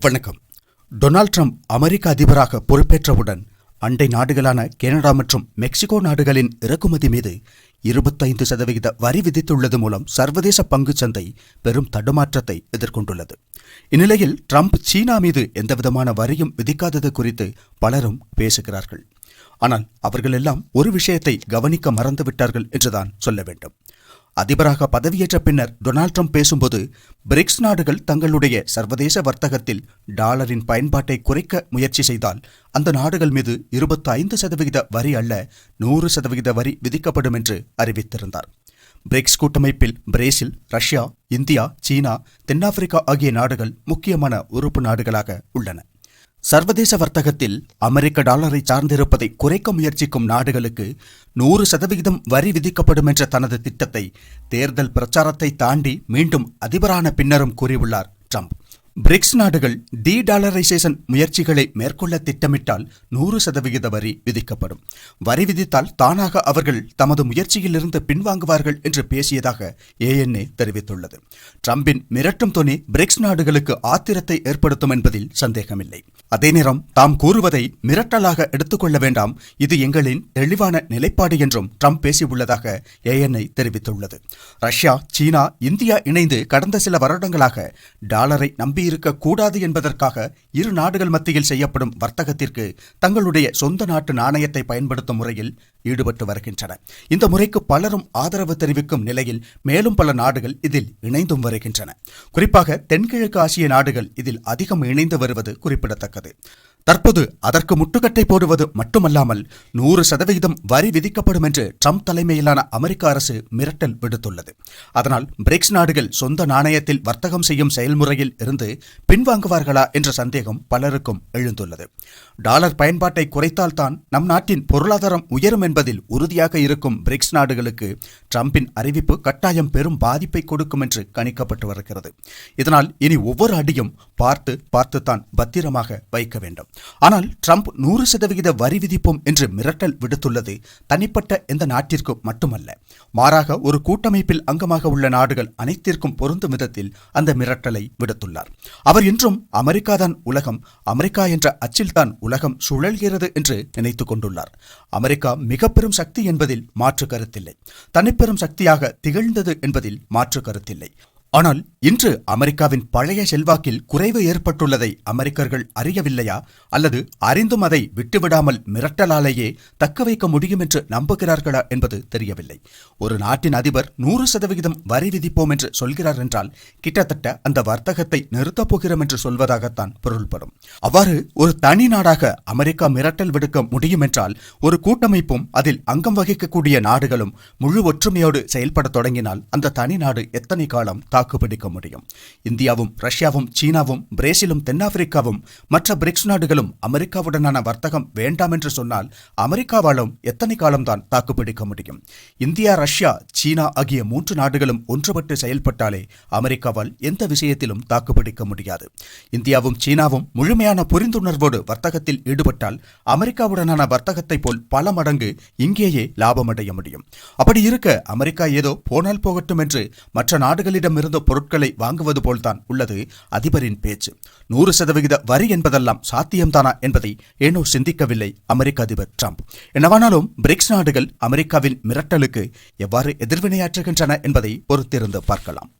வணக்கம். Donald Trump அமெரிக்க அதிபராக பொறுப்பேற்றவுடன் அண்டை நாடுகளான கனடா மற்றும் மெக்சிகோ நாடுகளின் இறக்குமதி மீது இருபத்தைந்து சதவிகித வரி விதித்துள்ளது மூலம் சர்வதேச பங்கு சந்தை பெரும் தடுமாற்றத்தை எதிர்கொண்டுள்ளது. இந்நிலையில் ட்ரம்ப் சீனா மீது எந்தவிதமான வரியும் விதிக்காதது குறித்து பலரும் பேசுகிறார்கள். ஆனால் அவர்கள் எல்லாம் ஒரு விஷயத்தை கவனிக்க மறந்துவிட்டார்கள் என்றுதான் சொல்ல வேண்டும். அதிபராக பதவியேற்ற பின்னர் டொனால்ட் ட்ரம்ப் பேசும்போது பிரிக்ஸ் நாடுகள் தங்களுடைய சர்வதேச வர்த்தகத்தில் டாலரின் பயன்பாட்டை குறைக்க முயற்சி செய்தால் அந்த நாடுகள் மீது இருபத்தி ஐந்து சதவிகித வரி அல்ல நூறு சதவிகித வரி விதிக்கப்படும் என்று அறிவித்திருந்தார். பிரிக்ஸ் கூட்டமைப்பில் பிரேசில் ரஷ்யா இந்தியா சீனா தென்னாப்பிரிக்கா ஆகிய நாடுகள் முக்கியமான உறுப்பு நாடுகளாக உள்ளன. சர்வதேச வர்த்தகத்தில் அமெரிக்க டாலரை சார்ந்திருப்பதை குறைக்க முயற்சிக்கும் நாடுகளுக்கு நூறு சதவிகிதம் வரி விதிக்கப்படும் என்ற தனது திட்டத்தை தேர்தல் பிரச்சாரத்தை தாண்டி மீண்டும் அதிபரான பின்னரும் கூறியுள்ளார். பிரிக்ஸ் நாடுகள் டி டாலரைசேஷன் முயற்சிகளை மேற்கொள்ள திட்டமிட்டால் நூறு சதவிகித வரி விதிக்கப்படும். வரி விதித்தால் தானாக அவர்கள் தமது முயற்சியிலிருந்து பின்வாங்குவார்கள் என்று பேசியதாக ஏஎன்ஏ தெரிவித்துள்ளது. ட்ரம்பின் மிரட்டும் துணி பிரிக்ஸ் நாடுகளுக்கு ஆத்திரத்தை ஏற்படுத்தும் என்பதில் சந்தேகமில்லை. அதே நேரம் தாம் கூறுவதை மிரட்டலாக எடுத்துக்கொள்ள வேண்டாம். இது எங்களின் தெளிவான நிலைப்பாடு என்றும் ட்ரம்ப் பேசியுள்ளதாக ஏஎன்ஐ தெரிவித்துள்ளது. ரஷ்யா சீனா இந்தியா இணைந்து கடந்த சில வருடங்களாக டாலரை நம்பி இருக்கக்கூடாது என்பதற்காக இரு நாடுகள் மத்தியில் செய்யப்படும் வர்த்தகத்திற்கு தங்களுடைய சொந்த நாட்டு நாணயத்தை பயன்படுத்தும் முறையில் ஈடுபட்டு வருகின்றன. இந்த முறைக்கு பலரும் ஆதரவு தெரிவிக்கும் நிலையில் மேலும் பல நாடுகள் இதில் இணைந்தும் வருகின்றன. குறிப்பாக தென்கிழக்கு ஆசிய நாடுகள் இதில் அதிகம் இணைந்து வருவது குறிப்பிடத்தக்கது. தற்போது அதற்கு முட்டுக்கட்டை போடுவது மட்டுமல்லாமல் நூறு சதவிகிதம் வரி விதிக்கப்படும் என்று ட்ரம்ப் தலைமையிலான அமெரிக்க அரசு மிரட்டல் விடுத்துள்ளது. அதனால் பிரிக்ஸ் நாடுகள் சொந்த நாணயத்தில் வர்த்தகம் செய்யும் செயல்முறையில் இருந்து பின்வாங்குவார்களா என்ற சந்தேகம் பலருக்கும் எழுந்துள்ளது. டாலர் பயன்பாட்டை குறைத்தால்தான் நம் நாட்டின் பொருளாதாரம் உயரும் என்பதில் உறுதியாக இருக்கும் பிரிக்ஸ் நாடுகளுக்கு ட்ரம்பின் அறிவிப்பு கட்டாயம் பெரும் பாதிப்பை கொடுக்கும் என்று கணிக்கப்பட்டு வருகிறது. இதனால் இனி ஒவ்வொரு அடியும் பார்த்து பார்த்துத்தான் பத்திரமாக வைக்க வேண்டும். ஆனால் ட்ரம்ப் நூறு சதவிகித வரி விதிப்போம் என்று மிரட்டல் விடுத்துள்ளது தனிப்பட்ட எந்த நாட்டிற்கும் மட்டுமல்ல. மாறாக ஒரு கூட்டமைப்பில் அங்கமாக உள்ள நாடுகள் அனைத்திற்கும் பொருந்தும் விதத்தில் அந்த மிரட்டலை விடுத்துள்ளார். அவர் இன்றும் அமெரிக்காதான் உலகம் அமெரிக்கா என்ற அச்சில்தான் உலகம் சுழல்கிறது என்று நினைத்துக் கொண்டுள்ளார். அமெரிக்கா மிக பெரும் சக்தி என்பதில் மாற்று கருத்தில்லை. தனிப்பெரும் சக்தியாக திகழ்ந்தது என்பதில் மாற்று கருத்தில்லை. ஆனால் இன்று அமெரிக்காவின் பழைய செல்வாக்கில் குறைவு ஏற்பட்டுள்ளதை அமெரிக்கர்கள் அறியவில்லையா? அல்லது அறிந்தும் அதை விட்டுவிடாமல் மிரட்டலாலேயே தக்க வைக்க முடியும் என்று நம்புகிறார்களா என்பது தெரியவில்லை. ஒரு நாட்டின் அதிபர் நூறு சதவிகிதம் வரி விதிப்போம் என்று சொல்கிறார் என்றால் கிட்டத்தட்ட அந்த வர்த்தகத்தை நிறுத்தப் போகிறோம் என்று சொல்வதாகத்தான் பொருள்படும். அவ்வாறு ஒரு தனி நாடாக அமெரிக்கா மிரட்டல் விடுக்க முடியும் என்றால் ஒரு கூட்டமைப்பும் அதில் அங்கம் வகிக்கக்கூடிய நாடுகளும் முழு ஒற்றுமையோடு செயல்பட தொடங்கினால் அந்த தனி நாடு எத்தனை காலம் தாக்குப்பிடிக்க முடியும். இந்தியாவும் ரஷ்யாவும் சீனாவும் பிரேசிலும் தென்னாப்பிரிக்காவும் மற்ற பிரிக்ஸ் நாடுகளும் அமெரிக்காவுடனான வர்த்தகம் வேண்டாம் என்று சொன்னால் அமெரிக்காவாலும் எத்தனை காலம்தான் தாக்குப்பிடிக்க முடியும்? இந்தியா ரஷ்யா சீனா ஆகிய மூன்று நாடுகளும் ஒன்றுபட்டு செயல்பட்டாலே அமெரிக்காவால் எந்த விஷயத்திலும் தாக்குப்பிடிக்க முடியாது. இந்தியாவும் சீனாவும் முழுமையான புரிந்துணர்வோடு வர்த்தகத்தில் ஈடுபட்டால் அமெரிக்காவுடனான வர்த்தகத்தை போல் பல மடங்கு இங்கேயே லாபமடைய முடியும். அப்படி இருக்க அமெரிக்கா ஏதோ போனால் போகட்டும் என்று மற்ற நாடுகளிடமிருந்து பொருட்களை வாங்குவது போல்தான் உள்ளது அதிபரின் பேச்சு. நூறு சதவிகித வரி என்பதெல்லாம் சாத்தியம்தானா என்பதை ஏனோ சிந்திக்கவில்லை அமெரிக்க அதிபர் ட்ரம்ப். என்னவானாலும் பிரிக்ஸ் நாடுகள் அமெரிக்காவின் மிரட்டலுக்கு எவ்வாறு எதிர்வினையாற்றுகின்றன என்பதை பொறுத்திருந்து பார்க்கலாம்.